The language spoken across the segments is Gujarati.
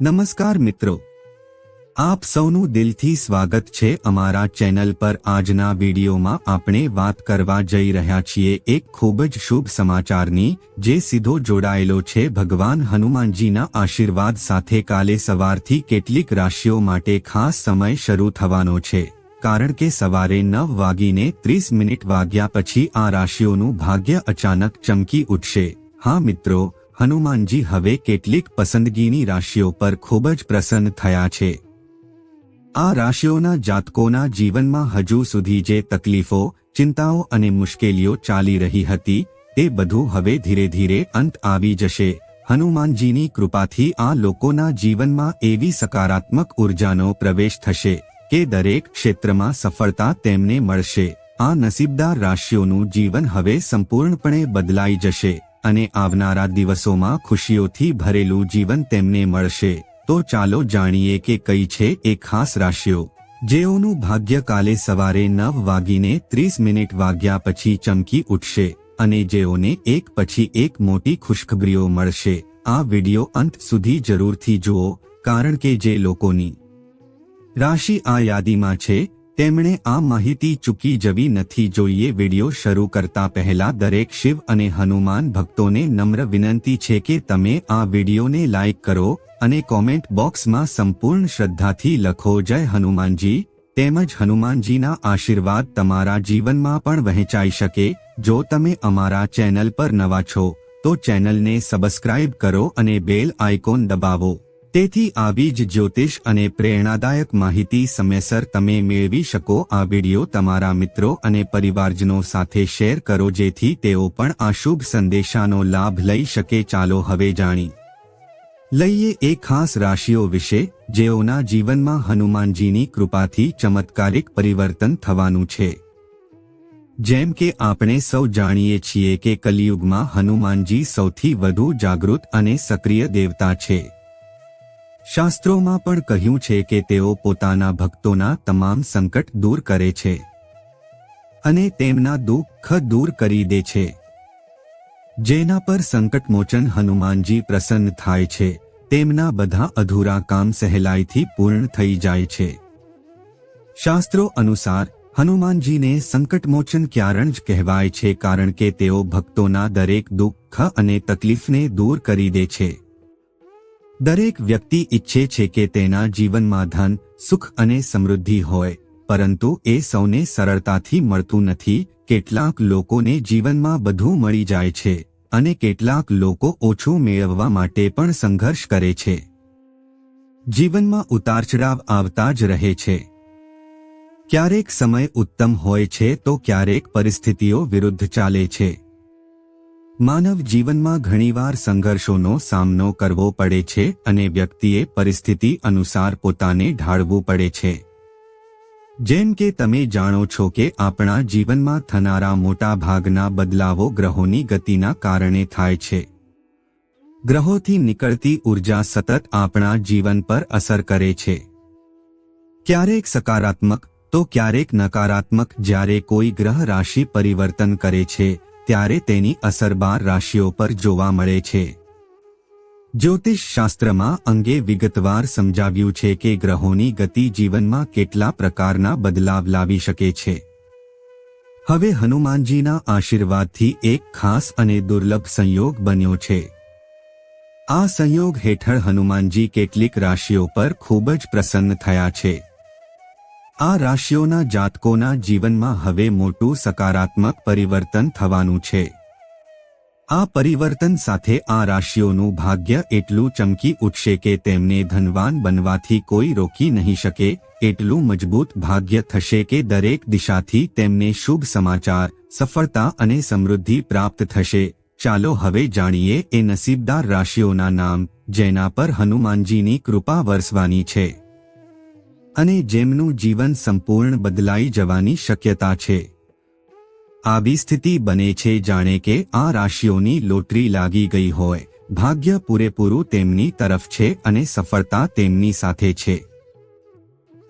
નમસ્કાર મિત્રો. આપ સૌનું દિલથી સ્વાગત છે અમારા ચેનલ પર આજના વિડીયોમાં આપણે વાત કરવા જઈ રહ્યા છીએ એક ખૂબ જ શુભ સમાચારની, જે સીધો જોડાયેલો છે ભગવાન હનુમાનજીના આશીર્વાદ સાથે કાલે સવારથી કેટલીક રાશિઓ માટે ખાસ સમય શરૂ થવાનો છે. કારણ કે સવારે નવ વાગીને ત્રીસ મિનિટ વાગ્યા પછી આ રાશિઓનું ભાગ્ય અચાનક ચમકી ઉઠશે. હા મિત્રો હનુમાનજી હવે કેટલીક પસંદગીની રાશિઓ પર ખૂબ જ પ્રસન્ન થયા છે. આ રાશિઓના જાતકોના જીવનમાં હજુ સુધી જે તકલીફો, ચિંતાઓ અને મુશ્કેલીઓ ચાલી રહી હતી, તે બધું હવે ધીરે ધીરે અંત આવી જશે. હનુમાનજીની કૃપાથી આ લોકોના જીવનમાં એવી સકારાત્મક ઉર્જાનો પ્રવેશ થશે કે દરેક ક્ષેત્રમાં સફળતા તેમને મળશે. આ નસીબદાર રાશિઓનું જીવન હવે સંપૂર્ણપણે બદલાઈ જશે. અને આવનારા દિવસોમાં ખુશીઓથી ભરેલું જીવન તેમને મળશે. તો ચાલો જાણીએ કે કઈ છે એ ખાસ રાશિઓ. જેઓનું ભાગ્ય કાલે સવારે નવ વાગીને ત્રીસ મિનિટ વાગ્યા પછી ચમકી ઉઠશે અને જેઓને એક પછી એક મોટી ખુશખબરીઓ મળશે. આ વિડિયો અંત સુધી જરૂરથી જુઓ, કારણ કે જે લોકોની રાશિ આ યાદીમાં છે તેમણે આ માહિતી ચૂકી જવી નથી જોઈએ. વિડિયો શરૂ કરતા પહેલા દરેક શિવ અને હનુમાન ભક્તોને નમ્ર વિનંતી છે કે તમે આ વિડિયોને લાઇક કરો અને કોમેન્ટ બોક્સમાં સંપૂર્ણ શ્રદ્ધાથી લખો, જય હનુમાનજી. તેમજ હનુમાનજીના આશીર્વાદ તમારા જીવનમાં પણ વહેંચાઈ શકે. જો તમે અમારા ચેનલ પર નવા છો, તો ચેનલને સબસ્ક્રાઇબ કરો અને બેલ આઇકોન દબાવો. તેથી આવી જ જ્યોતિષ અને પ્રેરણાદાયક માહિતી સમયસર તમે મેળવી શકો. આ વિડિયો તમારા મિત્રો અને પરિવારજનો સાથે શેર કરો જેથી તેઓ પણ આ શુભ સંદેશાનો લાભ લઈ શકે. ચાલો હવે જાણી લઈએ એ ખાસ રાશિઓ વિશે. જેઓના જીવનમાં હનુમાનજીની કૃપાથી ચમત્કારિક પરિવર્તન થવાનું છે. જેમ કે આપણે સૌ જાણીએ છીએ કે કલિયુગમાં હનુમાનજી સૌથી વધુ જાગૃત અને સક્રિય દેવતા છે. શાસ્ત્રોમાં પણ કહ્યું છે કે તેઓ પોતાના ભક્તોના તમામ સંકટ દૂર કરે છે અને તેમના દુઃખ દૂર કરી દે છે. જેના પર સંકટમોચન હનુમાનજી પ્રસન્ન થાય છે. તેમના બધા અધૂરા કામ સહેલાઈથી પૂર્ણ થઈ જાય છે. શાસ્ત્રો અનુસાર, હનુમાનજીને સંકટમોચન ક્યારણ જ કહેવાય છે કારણ કે તેઓ ભક્તોના દરેક દુઃખ અને તકલીફને દૂર કરી દે છે. દરેક વ્યક્તિ ઈચ્છે છે કે તેના જીવનમાં ધન, સુખ અને સમૃદ્ધિ હોય, પરંતુ એ સૌને સરળતાથી મળતું નથી. કેટલાક લોકોને જીવનમાં બધું મળી જાય છે અને કેટલાક લોકો ઓછું મેળવવા માટે પણ સંઘર્ષ કરે છે. જીવનમાં ઉતારચડાવ આવતા જ રહે છે. ક્યારેક સમય ઉત્તમ હોય છે તો ક્યારેક પરિસ્થિતિઓ વિરુદ્ધ ચાલે છે. માનવ જીવનમાં ઘણીવાર સંઘર્ષોનો સામનો કરવો પડે છે અને વ્યક્તિએ પરિસ્થિતિ અનુસાર પોતાને ઢાળવું પડે છે. જેમ કે તમે જાણો છો કે આપણા જીવનમાં થનારા મોટા ભાગના બદલાવો ગ્રહોની ગતિના કારણે થાય છે. ગ્રહોથી નીકળતી ઊર્જા સતત આપણા જીવન પર અસર કરે છે. ક્યારેક સકારાત્મક, તો ક્યારેક નકારાત્મક જ્યારે કોઈ ગ્રહ રાશિ પરિવર્તન કરે છે. ત્યારે તેની અસર બાર રાશિઓ પર જોવા મળે છે. જ્યોતિષ શાસ્ત્રમાં અંગે વિગતવાર સમજાવ્યું છે કે ગ્રહોની ગતિ જીવનમાં કેટલા પ્રકારના બદલાવ લાવી શકે છે. હવે હનુમાનજીના આશીર્વાદથી એક ખાસ અને દુર્લભ સંયોગ બન્યો છે. આ સંયોગ હેઠળ હનુમાનજી કેટલીક રાશિઓ પર ખૂબ જ પ્રસન્ન થયા છે. આ રાશિઓના જાતકોના જીવનમાં હવે મોટું સકારાત્મક પરિવર્તન થવાનું છે. આ પરિવર્તન સાથે આ રાશિઓનું ભાગ્ય એટલું ચમકી ઉઠશે કે તેમને ધનવાન બનવાથી કોઈ રોકી નહીં શકે, એટલું મજબૂત ભાગ્ય થશે કે દરેક દિશાથી તેમને શુભ સમાચાર, સફળતા અને સમૃદ્ધિ પ્રાપ્ત થશે. ચાલો હવે જાણીએ એ નસીબદાર રાશિઓના નામ, જેના પર હનુમાનજીની કૃપા વરસવાની છે. અને જેમનું જીવન સંપૂર્ણ બદલાઈ જવાની શક્યતા છે. આવી સ્થિતિ બને છે જાણે કે આ રાશિઓની લોટરી લાગી ગઈ હોય. ભાગ્ય પૂરેપૂરું તેમની તરફ છે અને સફળતા તેમની સાથે છે.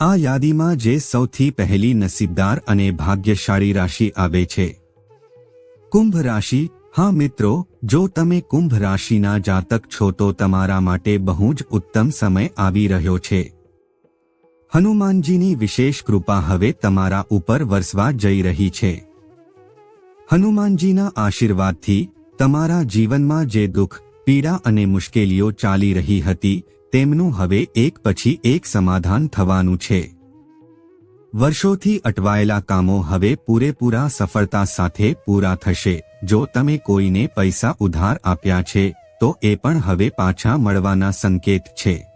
આ યાદીમાં જે સૌથી પહેલી નસીબદાર અને ભાગ્યશાળી રાશિ આવે છે. કુંભ રાશિ. હા મિત્રો, જો તમે કુંભ રાશિના જાતક છો તો તમારા માટે બહુ જ ઉત્તમ સમય આવી રહ્યો છે. હનુમાનજીની વિશેષ કૃપા હવે તમારા ઉપર વરસવા જઈ રહી છે. હનુમાનજીના આશીર્વાદથી તમારા જીવનમાં જે દુઃખ, પીડા અને મુશ્કેલીઓ ચાલી રહી હતી, તેમનું હવે એક પછી એક સમાધાન થવાનું છે. વર્ષોથી અટવાયેલા કામો હવે પૂરેપૂરા સફળતા સાથે પૂરા થશે. જો તમે કોઈને પૈસા ઉધાર આપ્યા છે, તો એ પણ હવે પાછા મળવાના સંકેત છે.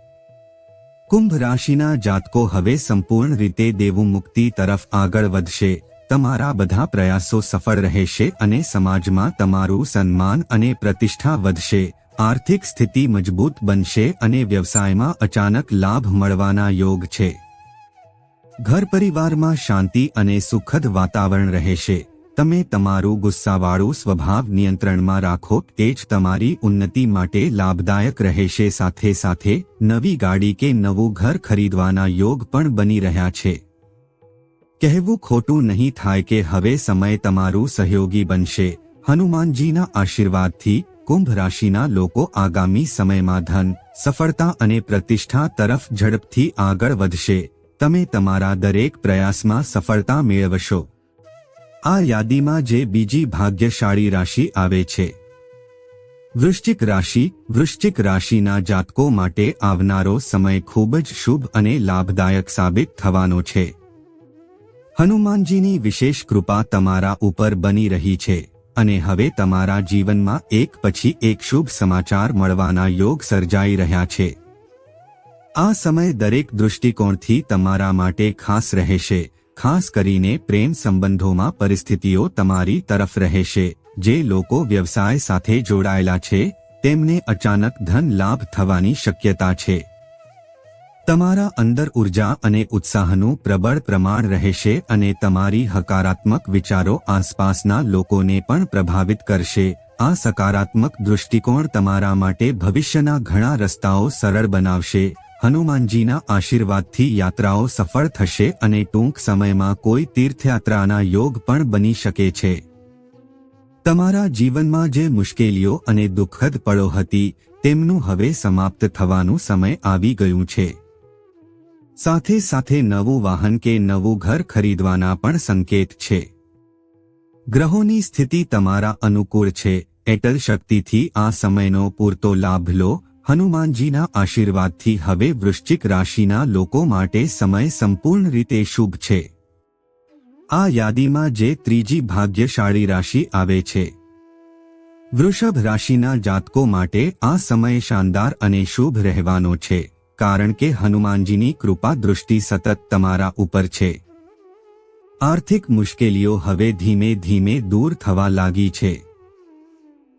કુંભ રાશિના જાતકો હવે સંપૂર્ણ રીતે દેવું મુક્તિ તરફ આગળ વધશે. તમારા બધા પ્રયાસો સફળ રહેશે અને સમાજમાં તમારું સન્માન અને પ્રતિષ્ઠા વધશે. આર્થિક સ્થિતિ મજબૂત બનશે અને વ્યવસાયમાં અચાનક લાભ મળવાના યોગ છે. ઘર પરિવારમાં શાંતિ અને સુખદ વાતાવરણ રહેશે. તમે તમારું ગુસ્સાવાળું સ્વભાવ નિયંત્રણમાં રાખો, તે જ તમારી ઉન્નતિ માટે લાભદાયક રહેશે. સાથે સાથે, નવી ગાડી કે નવું ઘર ખરીદવાના યોગ પણ બની રહ્યા છે. કહેવું ખોટું નહીં થાય કે હવે સમય તમારું સહયોગી બનશે. હનુમાનજીના આશીર્વાદથી, કુંભ રાશિના લોકો આગામી સમયમાં ધન, સફળતા અને પ્રતિષ્ઠા તરફ ઝડપથી આગળ વધશે. તમે તમારા દરેક પ્રયાસમાં સફળતા મેળવશો. આ યાદીમાં જે બીજી ભાગ્યશાળી રાશિ આવે છે. વૃશ્ચિક રાશિ, વૃશ્ચિક રાશિના જાતકો માટે આવનારો સમય ખૂબ જ શુભ અને લાભદાયક સાબિત થવાનો છે. હનુમાનજીની વિશેષ કૃપા તમારા ઉપર બની રહી છે અને હવે તમારા જીવનમાં એક પછી એક શુભ સમાચાર મળવાના યોગ સર્જાઈ રહ્યા છે. આ સમય દરેક દૃષ્ટિકોણથી તમારા માટે ખાસ રહેશે. ખાસ કરીને પ્રેમ સંબંધોમાં પરિસ્થિતિઓ તમારી તરફ રહેશે. જે લોકો વ્યવસાય સાથે જોડાયેલા છે, તેમને અચાનક ધન લાભ થવાની શક્યતા છે. તમારા અંદર ઊર્જા અને ઉત્સાહનું પ્રબળ પ્રમાણ રહેશે અને તમારી હકારાત્મક વિચારો આસપાસના લોકોને પણ પ્રભાવિત કરશે. આ સકારાત્મક દૃષ્ટિકોણ તમારા માટે ભવિષ્યના ઘણા રસ્તાઓ સરળ બનાવશે. હનુમાનજીના આશીર્વાદથી યાત્રાઓ સફળ થશે અને ટૂંક સમયમાં કોઈ તીર્થયાત્રાના યોગ પણ બની શકે છે. તમારા જીવનમાં જે મુશ્કેલીઓ અને દુઃખદ પળો હતી, તેમનું હવે સમાપ્ત થવાનું સમય આવી ગયું છે. સાથે સાથે નવું વાહન કે નવું ઘર ખરીદવાના પણ સંકેત છે. ગ્રહોની સ્થિતિ તમારા અનુકૂળ છે, એટલ શક્તિથી આ સમયનો પૂરતો લાભ લો હનુમાનજીના આશીર્વાદથી હવે વૃશ્ચિક રાશિના લોકો માટે સમય સંપૂર્ણ રીતે શુભ છે. આ યાદીમાં જે ત્રીજી ભાગ્યશાળી રાશિ આવે છે. વૃષભ રાશિના જાતકો માટે આ સમય શાનદાર અને શુભ રહેવાનો છે, કારણ કે હનુમાનજીની કૃપા દૃષ્ટિ સતત તમારા ઉપર છે. આર્થિક મુશ્કેલીઓ હવે ધીમે ધીમે દૂર થવા લાગી છે.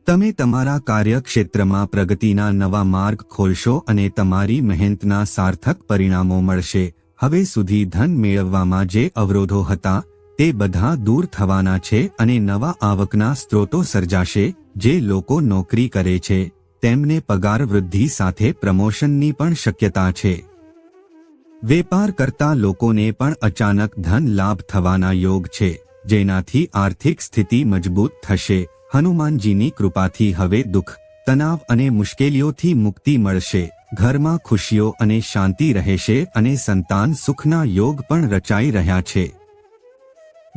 તમે તમારા કાર્યક્ષેત્રમાં પ્રગતિના નવા માર્ગ ખોલશો અને તમારી મહેનતના સાર્થક પરિણામો મળશે. હવે સુધી ધન મેળવવામાં જે અવરોધો હતા, તે બધા દૂર થવાના છે અને નવા આવકના સ્ત્રોતો સર્જાશે, જે લોકો નોકરી કરે છે. તેમને પગાર વૃદ્ધિ સાથે પ્રમોશનની પણ શક્યતા છે. વેપાર કરતા લોકોને પણ અચાનક ધન લાભ થવાના યોગ છે, જેનાથી આર્થિક સ્થિતિ મજબૂત થશે. હનુમાનજીની કૃપાથી હવે દુઃખ, તણાવ અને મુશ્કેલીઓથી મુક્તિ મળશે. ઘરમાં ખુશીઓ અને શાંતિ રહેશે અને સંતાન સુખના યોગ પણ રચાઈ રહ્યા છે.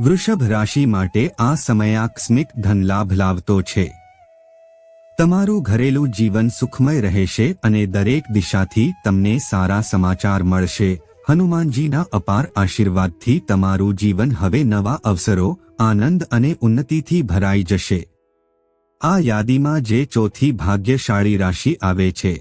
વૃષભ રાશિ માટે આ સમય આકસ્મિક ધનલાભ લાવતો છે. તમારું ઘરેલું જીવન સુખમય રહેશે અને દરેક દિશાથી તમને સારા સમાચાર મળશે. હનુમાનજીના અપાર આશીર્વાદથી તમારું જીવન હવે નવા અવસરો, આનંદ અને ઉન્નતિથી ભરાઈ જશે. આ યાદીમાં જે ચોથી ભાગ્યશાળી રાશિ આવે છે.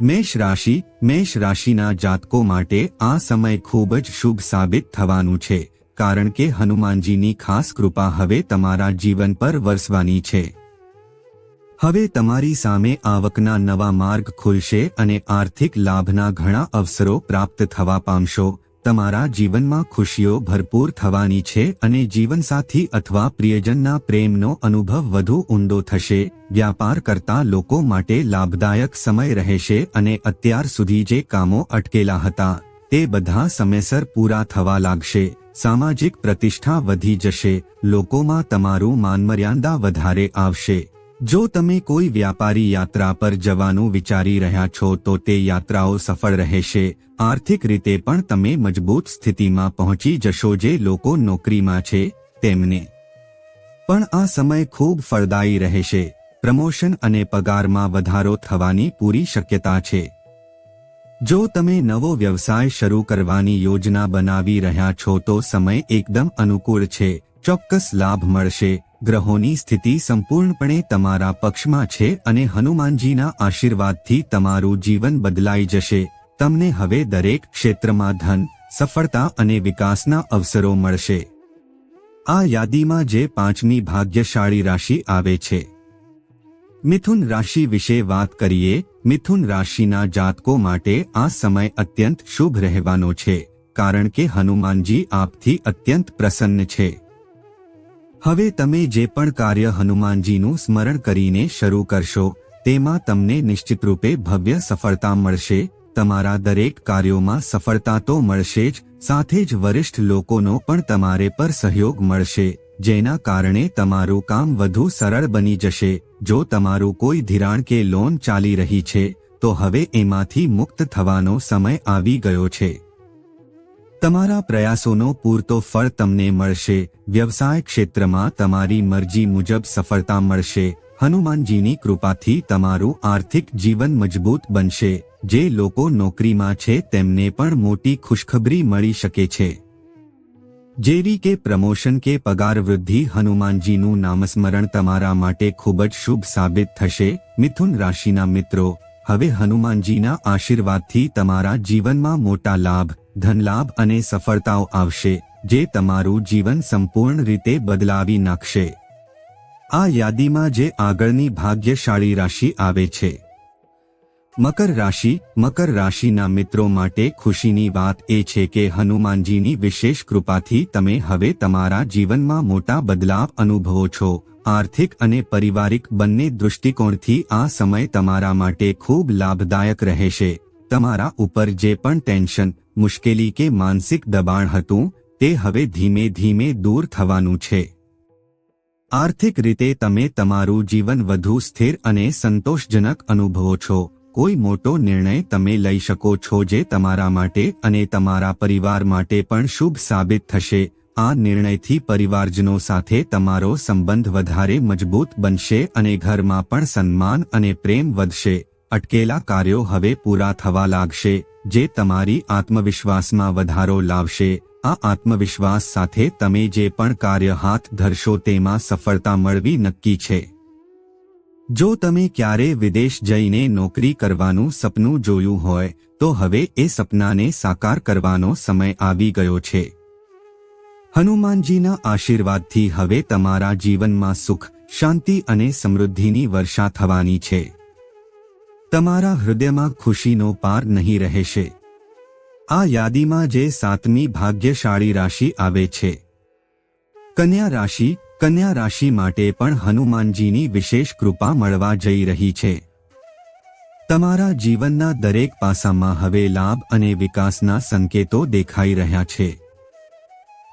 મેષ રાશિ, મેષ રાશિના જાતકો માટે આ સમય ખૂબ જ શુભ સાબિત થવાનું છે, કારણ કે હનુમાનજીની ખાસ કૃપા હવે તમારા જીવન પર વરસવાની છે. હવે તમારી સામે આવકના નવા માર્ગ ખુલશે અને આર્થિક લાભના ઘણા અવસરો પ્રાપ્ત થવા પામશો. તમારા જીવનમાં ખુશીઓ ભરપૂર થવાની છે અને જીવનસાથી અથવા પ્રિયજનના પ્રેમનો અનુભવ વધુ ઊંડો થશે. વ્યાપાર કરતા લોકો માટે લાભદાયક સમય રહેશે અને અત્યાર સુધી જે કામો અટકેલા હતા, તે બધા સમયસર પૂરા થવા લાગશે. સામાજિક પ્રતિષ્ઠા વધી જશે, લોકોમાં તમારું માનમર્યાદા વધારે આવશે. જો તમે કોઈ વ્યાપારી યાત્રા પર જવાનું વિચારી રહ્યા છો તો તે યાત્રાઓ સફળ રહેશે. આર્થિક રીતે પણ તમે મજબૂત સ્થિતિમાં પહોંચી જશો જે લોકો નોકરીમાં છે, તેમને. પણ આ સમય ખૂબ ફળદાયી રહેશે. પ્રમોશન અને પગારમાં વધારો થવાની પૂરી શક્યતા છે. જો તમે નવો વ્યવસાય શરૂ કરવાની યોજના બનાવી રહ્યા છો તો સમય એકદમ અનુકૂળ છે. ચોક્કસ લાભ મળશે. ગ્રહોની સ્થિતિ સંપૂર્ણપણે તમારા પક્ષમાં છે અને હનુમાનજીના આશીર્વાદથી તમારું જીવન બદલાઈ જશે. તમને હવે દરેક ક્ષેત્રમાં ધન, સફળતા અને વિકાસના અવસરો મળશે. આ યાદીમાં જે પાંચમી ભાગ્યશાળી રાશિ આવે છે. મિથુન રાશિ વિશે વાત કરીએ, મિથુન રાશિના જાતકો માટે આ સમય અત્યંત શુભ રહેવાનો છે, કારણ કે હનુમાનજી આપથી અત્યંત પ્રસન્ન છે. હવે તમે જે પણ કાર્ય હનુમાનજીનું સ્મરણ કરીને શરૂ કરશો, તેમાં તમને નિશ્ચિતરૂપે ભવ્ય સફળતા મળશે, તમારા દરેક કાર્યોમાં સફળતા તો મળશે જ, સાથે જ વરિષ્ઠ લોકોનો પણ તમારે પર સહયોગ મળશે, જેના કારણે તમારું કામ વધુ સરળ બની જશે, જો તમારું કોઈ ધિરાણ કે લોન ચાલી રહી છે, તો હવે એમાંથી મુક્ત થવાનો સમય આવી ગયો છે. તમારા પ્રયાસોનો પૂરતો ફળ તમને મળશે, વ્યવસાય ક્ષેત્રમાં તમારી મરજી મુજબ સફળતા મળશે, હનુમાનજીની કૃપાથી તમારું આર્થિક જીવન મજબૂત બનશે, જે લોકો નોકરીમાં છે તેમને પણ મોટી ખુશખબરી મળી શકે છે. જેવી કે પ્રમોશન કે પગાર વૃદ્ધિ હનુમાનજીનું નામસ્મરણ તમારા માટે ખૂબ જ શુભ સાબિત થશે, મિથુન રાશિના મિત્રો હવે હનુમાનજીના આશીર્વાદથી તમારા જીવનમાં મોટા લાભ, ધનલાભ અને સફળતાઓ આવશે, જે તમારું જીવન સંપૂર્ણ રીતે બદલાવી નાખશે. આ યાદીમાં જે આગળની ભાગ્યશાળી રાશિ આવે છે. મકર રાશિ, મકર રાશિના મિત્રો માટે ખુશીની વાત એ છે કે હનુમાનજીની વિશેષ કૃપાથી તમે હવે તમારા જીવનમાં મોટા બદલાવ અનુભવો છો. આર્થિક અને પરિવારિક બંને દૃષ્ટિકોણથી આ સમય તમારા માટે ખૂબ લાભદાયક રહેશે. તમારા ઉપર જે પણ ટેન્શન, મુશ્કેલી કે માનસિક દબાણ હતું, તે હવે ધીમે ધીમે દૂર થવાનું છે. આર્થિક રીતે તમે તમારું જીવન વધુ સ્થિર અને સંતોષજનક અનુભવો છો. કોઈ મોટો નિર્ણય તમે લઈ શકો છો જે તમારા માટે અને તમારા પરિવાર માટે પણ શુભ સાબિત થશે. આ નિર્ણયથી પરિવારજનો સાથે તમારો સંબંધ વધારે મજબૂત બનશે અને ઘરમાં પણ સન્માન અને પ્રેમ વધશે. અટકેલા કાર્યો હવે પૂરા થવા લાગશે, જે તમારી આત્મવિશ્વાસમાં વધારો લાવશે. આ આત્મવિશ્વાસ સાથે તમે જે પણ કાર્ય હાથ ધરશો તેમાં સફળતા મળવી નક્કી છે. જો તમે ક્યારે વિદેશ જઈને નોકરી કરવાનું સપનું જોયું હોય, તો હવે એ સપનાને સાકાર કરવાનો સમય આવી ગયો છે. હનુમાનજીના આશીર્વાદથી હવે તમારા જીવનમાં સુખ, શાંતિ અને સમૃદ્ધિની વર્ષા થવાની છે. તમારા હૃદયમાં ખુશીનો પાર નહીં રહેશે. આ યાદીમાં જે સાતમી ભાગ્યશાળી રાશિ આવે છે. કન્યા રાશિ કન્યા રાશિ માટે પણ હનુમાનજીની વિશેષ કૃપા મળવા જઈ રહી છે. તમારા જીવનના દરેક પાસામાં હવે લાભ અને વિકાસના સંકેતો દેખાઈ રહ્યા છે.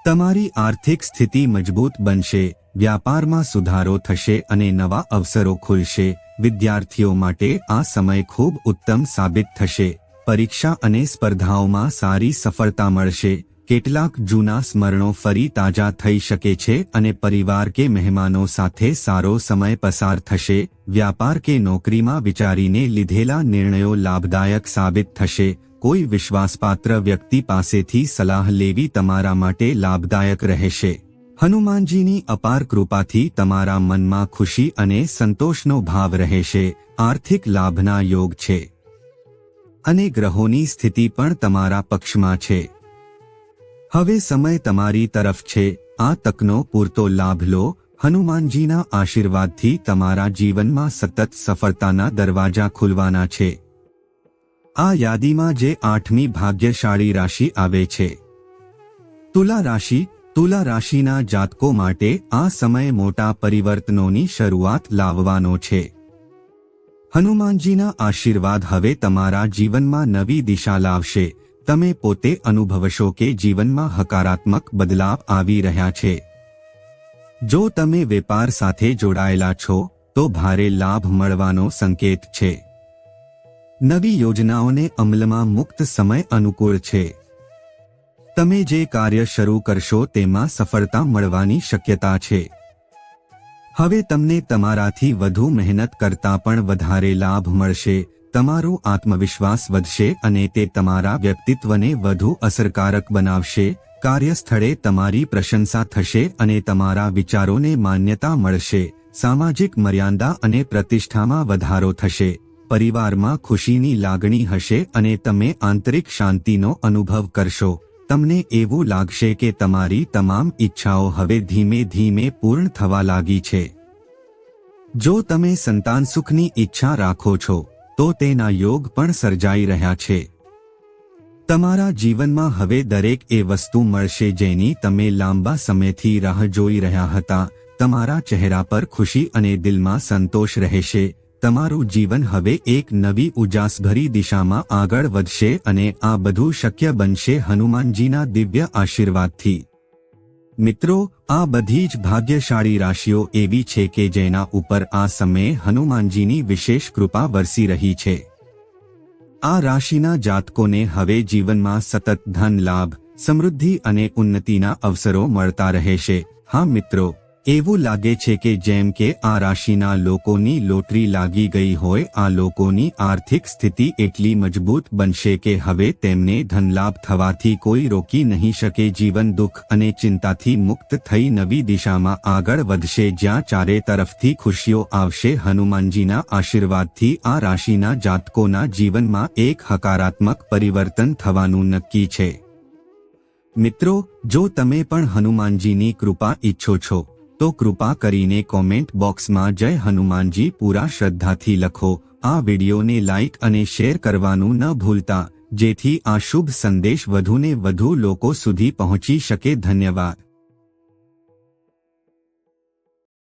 તમારી આર્થિક સ્થિતિ મજબૂત બનશે, વ્યાપારમાં સુધારો થશે અને નવા અવસરો ખુલશે. વિદ્યાર્થીઓ માટે આ સમય ખૂબ ઉત્તમ સાબિત થશે. પરીક્ષા અને સ્પર્ધાઓમાં સારી સફળતા મળશે. કેટલાક જૂના સ્મરણો ફરી તાજા થઈ શકે છે અને પરિવાર કે મહેમાનો સાથે સારો સમય પસાર થશે. વ્યાપાર કે નોકરીમાં વિચારીને લીધેલા નિર્ણયો લાભદાયક સાબિત થશે. કોઈ વિશ્વાસપાત્ર વ્યક્તિ પાસેથી સલાહ લેવી તમારા માટે લાભદાયક રહેશે. હનુમાનજીની અપાર કૃપાથી તમારા મનમાં ખુશી અને સંતોષનો ભાવ રહેશે. આર્થિક લાભના યોગ છે. અને ગ્રહોની સ્થિતિ પણ તમારા પક્ષમાં છે. હવે સમય તમારી તરફ છે. આ તકનો પૂરતો લાભ લો. હનુમાનજીના આશીર્વાદથી તમારા જીવનમાં સતત સફળતાના દરવાજા ખુલવાના છે. આ યાદીમાં જે આઠમી ભાગ્યશાળી રાશિ આવે છે. તુલા રાશિ, તુલા રાશિના જાતકો માટે આ સમય મોટા પરિવર્તનોની શરૂઆત લાવવાનો છે. હનુમાનજીના આશીર્વાદ હવે તમારા જીવનમાં નવી દિશા લાવશે. તમે પોતે અનુભવશો કે જીવનમાં હકારાત્મક બદલાવ આવી રહ્યા છે. જો તમે વેપાર સાથે જોડાયેલા છો, તો ભારે લાભ મળવાનો સંકેત છે. નવી યોજનાઓને અમલમાં મુક્ત સમય અનુકૂળ છે. તમે જે કાર્ય શરૂ કરશો તેમાં સફળતા મળવાની શક્યતા છે. હવે તમને તમારાથી વધુ મહેનત કરતા પણ વધારે લાભ મળશે, તમારો આત્મવિશ્વાસ વધશે અને તે તમારા વ્યક્તિત્વને વધુ અસરકારક બનાવશે, કાર્યસ્થળે તમારી પ્રશંસા થશે અને તમારા વિચારોને માન્યતા મળશે, સામાજિક મર્યાદા અને પ્રતિષ્ઠામાં વધારો થશે. પરિવારમાં ખુશીની લાગણી હશે અને તમે આંતરિક શાંતિનો અનુભવ કરશો. તમને એવું લાગશે કે તમારી તમામ ઈચ્છાઓ હવે ધીમે ધીમે પૂર્ણ થવા લાગી છે. જો તમે સંતાન સુખની ઈચ્છા રાખો છો, તો તેના યોગ પણ સર્જાઈ રહ્યા છે. તમારા જીવનમાં હવે દરેક એ વસ્તુ મળશે જેની તમે લાંબા સમયથી રાહ જોઈ રહ્યા હતા. તમારા ચહેરા પર ખુશી અને દિલમાં સંતોષ રહેશે. તમારું જીવન હવે એક નવી ઉજાસભરી દિશામાં આગળ વધશે અને આ બધું શક્ય બનશે હનુમાનજીના દિવ્ય આશીર્વાદથી. મિત્રો, આ બધી જ ભાગ્યશાળી રાશિઓ એવી છે કે જેના ઉપર આ સમયે હનુમાનજીની વિશેષ કૃપા વરસી રહી છે. આ રાશિના જાતકોને હવે જીવનમાં સતત ધન લાભ, સમૃદ્ધિ અને ઉન્નતિના અવસરો મળતા રહેશે. હા મિત્રો એવું લાગે છે કે જેમ કે આ રાશિના લોકોની લોટરી લાગી ગઈ હોય, આ લોકોની આર્થિક સ્થિતિ એટલી મજબૂત બનશે કે હવે તેમને ધનલાભ થવાથી કોઈ રોકી નહીં શકે. જીવન દુઃખ અને ચિંતાથી મુક્ત થઈ નવી દિશામાં આગળ વધશે. જ્યાં ચારે તરફથી ખુશીઓ આવશે. હનુમાનજીના આશીર્વાદથી આ રાશિના જાતકોના જીવનમાં એક હકારાત્મક પરિવર્તન થવાનું નક્કી છે. મિત્રો, જો તમે પણ હનુમાનજીની કૃપા ઈચ્છો છો તો કૃપા કરીને કોમેન્ટ બોક્સમાં જય હનુમાનજી પૂરા શ્રદ્ધાથી લખો. આ વિડીયોને લાઇક અને શેર કરવાનું ન ભૂલતા. જેથી આ શુભ સંદેશ વધુને વધુ લોકો સુધી પહોંચી શકે. ધન્યવાદ.